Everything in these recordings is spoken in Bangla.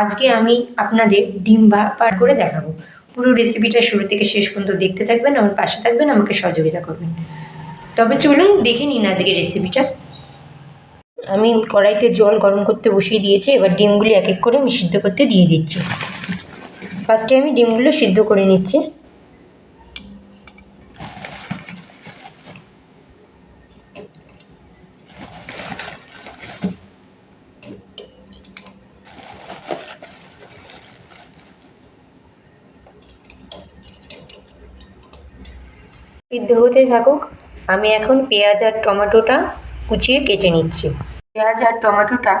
আজকে আমি আপনাদের ডিম বা পার করে দেখাবো। পুরো রেসিপিটা শুরু থেকে শেষ পর্যন্ত দেখতে থাকবেন, আমার পাশে থাকবেন, আমাকে সহযোগিতা করবেন। তবে চলুন দেখে নিন আজকে রেসিপিটা আমি কড়াইতে জল গরম করতে বসিয়ে দিয়েছি, এবার ডিমগুলি এক এক করে আমি সিদ্ধ করতে দিয়ে দিচ্ছি। ফার্স্টে আমি ডিমগুলো সিদ্ধ করে নিচ্ছি। সিদ্ধ হতে থাকুক, আমি এখন পেঁয়াজ আর টমেটোটা কুচিয়ে কেটে নিচ্ছি। পেঁয়াজ আর টমেটোটা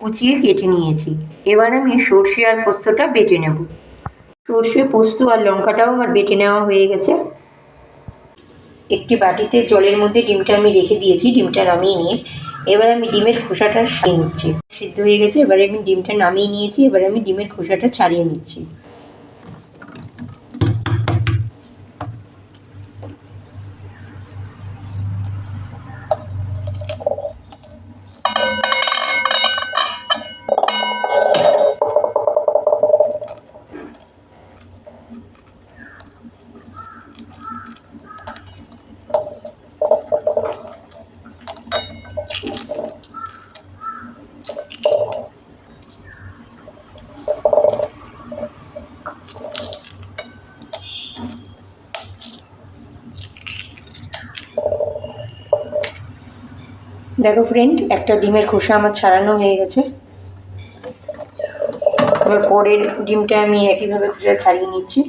কুচিয়ে কেটে নিয়েছি। এবার আমি সর্ষে আর পোস্তটা বেটে নেব। সর্ষে, পোস্ত আর লঙ্কাটাও আমার বেটে নেওয়া হয়ে গেছে। একটি বাটিতে জলের মধ্যে ডিমটা আমি রেখে দিয়েছি, ডিমটা নামিয়ে নিয়ে। এবার আমি ডিমের খোসাটা সারিয়ে নিচ্ছি। সিদ্ধ হয়ে গেছে, এবারে আমি ডিমটা নামিয়ে নিয়েছি, এবার আমি ডিমের খোসাটা ছাড়িয়ে নিচ্ছি। দেখো ফ্রেন্ড একটা ডিমের খোসা আমার ছাড়ানো হয়ে গেছে। এবার পরের ডিমটা আমি একইভাবে খোসা ছাড়িয়ে নিচ্ছি।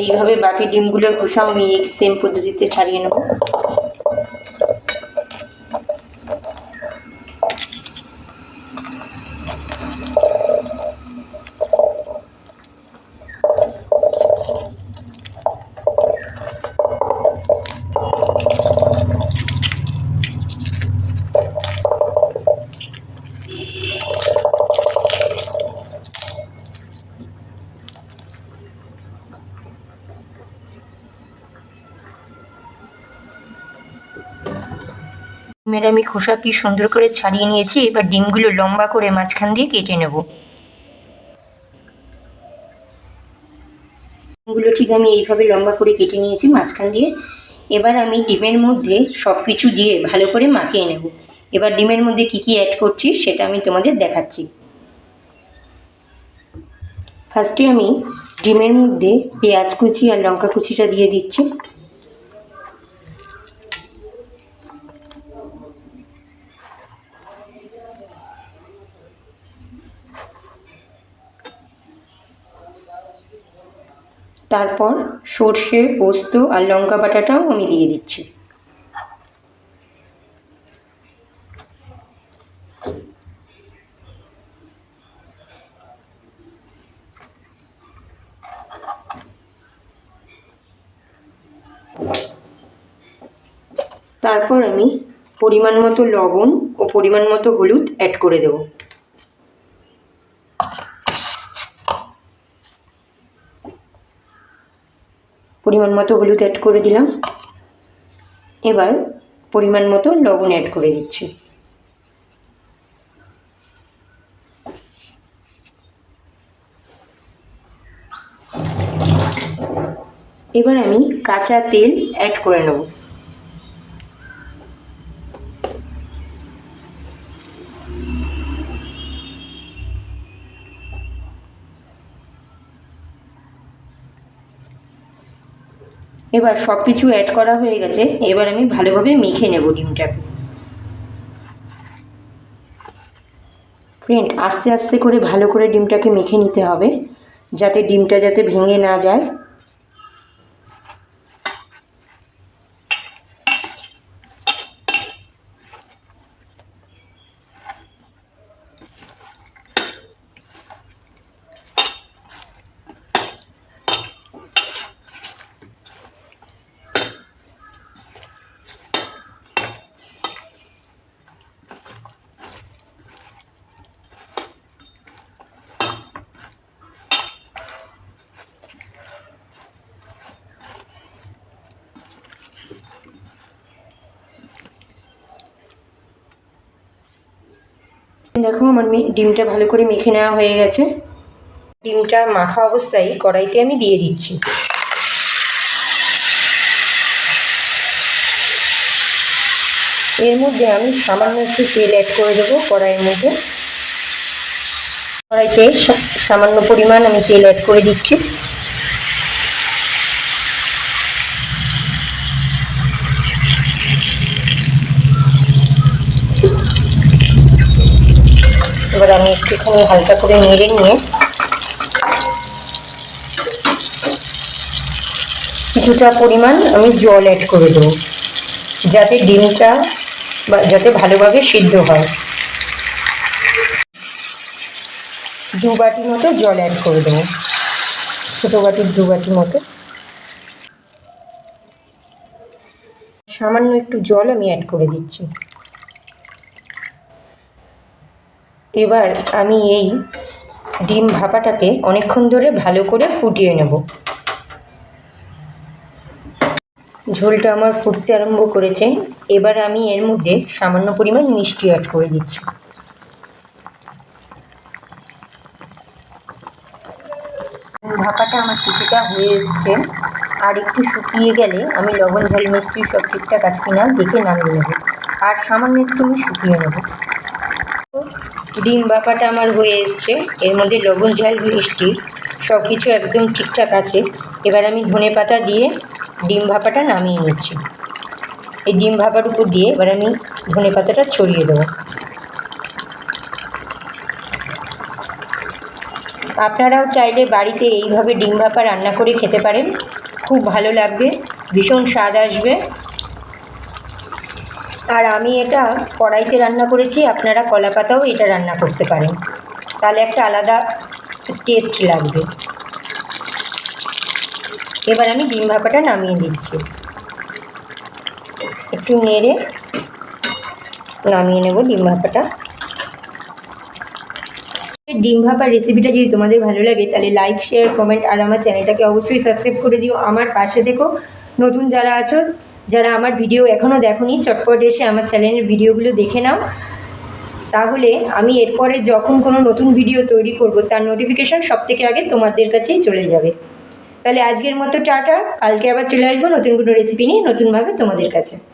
এইভাবে বাকি ডিমগুলোর খোসা আমি সেম পদ্ধতিতে ছাড়িয়ে নেব। ডিমের আমি খোসা কি সুন্দর করে ছাড়িয়ে নিয়েছি। এবার ডিমগুলো লম্বা করে মাঝখান দিয়ে কেটে নেব। ডিমগুলো ঠিক আমি এইভাবে লম্বা করে কেটে নিয়েছি মাঝখান দিয়ে। এবার আমি ডিমের মধ্যে সব কিছু দিয়ে ভালো করে মাখিয়ে নেব। এবার ডিমের মধ্যে কি কি অ্যাড করছি সেটা আমি তোমাদের দেখাচ্ছি। ফার্স্টে আমি ডিমের মধ্যে পেঁয়াজ কুচি আর লঙ্কা কুচিটা দিয়ে দিচ্ছি। তারপর সর্ষে, পোস্ত আর লঙ্কা বাটাটাও আমি দিয়ে দিচ্ছি। তারপর আমি পরিমাণ মতো লবণ ও পরিমাণ মতো হলুদ অ্যাড করে দেবো। পরিমাণ মতো হলুদ অ্যাড করে দিলাম। এবার পরিমাণ মতো লবণ অ্যাড করে দিচ্ছি। এবার আমি কাঁচা তেল অ্যাড করে নেব। এবার সব কিছু অ্যাড করা হয়ে গেছে। এবার আমি ভালোভাবে মেখে নেব ডিমটাকে। ফ্রেন্ড আস্তে আস্তে করে ভালো করে ডিমটাকে মেখে নিতে হবে, যাতে ডিমটা যাতে ভেঙে না যায়। দেখো, আমার ডিমটা ভালো করে মেখে নেওয়া হয়ে গেছে। ডিমটা মাখা অবস্থায় কড়াইতে আমি দিয়ে দিচ্ছি। এর মধ্যে আমি সামান্য একটু তেল অ্যাড করে দেবো কড়াইয়ের মধ্যে। কড়াইতে সামান্য পরিমাণ আমি তেল অ্যাড করে দিচ্ছি। এবার আমি একটুখানি হালকা করে নেড়ে নিয়ে কিছুটা পরিমাণ আমি জল অ্যাড করে দেবো, যাতে ডিমটা যাতে ভালোভাবে সিদ্ধ হয়। দু বাটি মতো জল অ্যাড করে দেবো, ছোটো বাটির দু বাটি মতো। সামান্য একটু জল আমি অ্যাড করে দিচ্ছি। এবার আমি এই ডিম ভাপাটাকে অনেকক্ষণ ধরে ভালো করে ফুটিয়ে নেব। ঝোলটা আমার ফুটতে আরম্ভ করেছে। এবার আমি এর মধ্যে সামান্য পরিমাণ মিষ্টি অ্যাড করে দিচ্ছি। ভাপাটা আমার কিছুটা হয়ে এসছে। আর একটু শুকিয়ে গেলে আমি লবণ, ঝাল, মিষ্টি সব ঠিকঠাক আছে কিনা দেখে নামিয়ে নেব। আর সামান্য একটু আমি শুকিয়ে নেব। ডিম ভাপাটা আমার হয়ে এসছে। এর মধ্যে লবণ, ঝাল, মিষ্টি সব কিছু একদম ঠিকঠাক আছে। এবার আমি ধনে পাতা দিয়ে ডিম ভাপাটা নামিয়ে নিচ্ছি। এই ডিম ভাপার উপর দিয়ে এবার আমি ধনে পাতাটা ছড়িয়ে দেবো। আপনারাও চাইলে বাড়িতে এইভাবে ডিম ভাপা রান্না করে খেতে পারেন। খুব ভালো লাগবে, ভীষণ স্বাদ আসবে। আর আমি এটা কড়াইতে রান্না করেছি, আপনারা কলা পাতাও এটা রান্না করতে পারেন। তাহলে একটা আলাদা টেস্ট লাগবে। এবার আমি ডিম ভাপাটা নামিয়ে দিচ্ছি। একটু নেড়ে নামিয়ে নেব ডিম ভাপাটা। ডিম ভাপার রেসিপিটা যদি তোমাদের ভালো লাগে, তাহলে লাইক শেয়ার কমেন্ট আর আমার চ্যানেলটাকে অবশ্যই সাবস্ক্রাইব করে দিও। আমার পাশে দেখো নতুন যারা আছো যারা আমার ভিডিও এখনও দেখোনি, চটপট এসে আমার চ্যানেলের ভিডিওগুলো দেখে নাও। তাহলে আমি এরপরে যখন কোনো নতুন ভিডিও তৈরি করব, তার নোটিফিকেশান সব থেকে আগে তোমাদের কাছেই চলে যাবে। তাহলে আজকের মতো টাটা, কালকে আবার চলে আসব নতুন কোনো রেসিপি নিয়ে নতুনভাবে তোমাদের কাছে।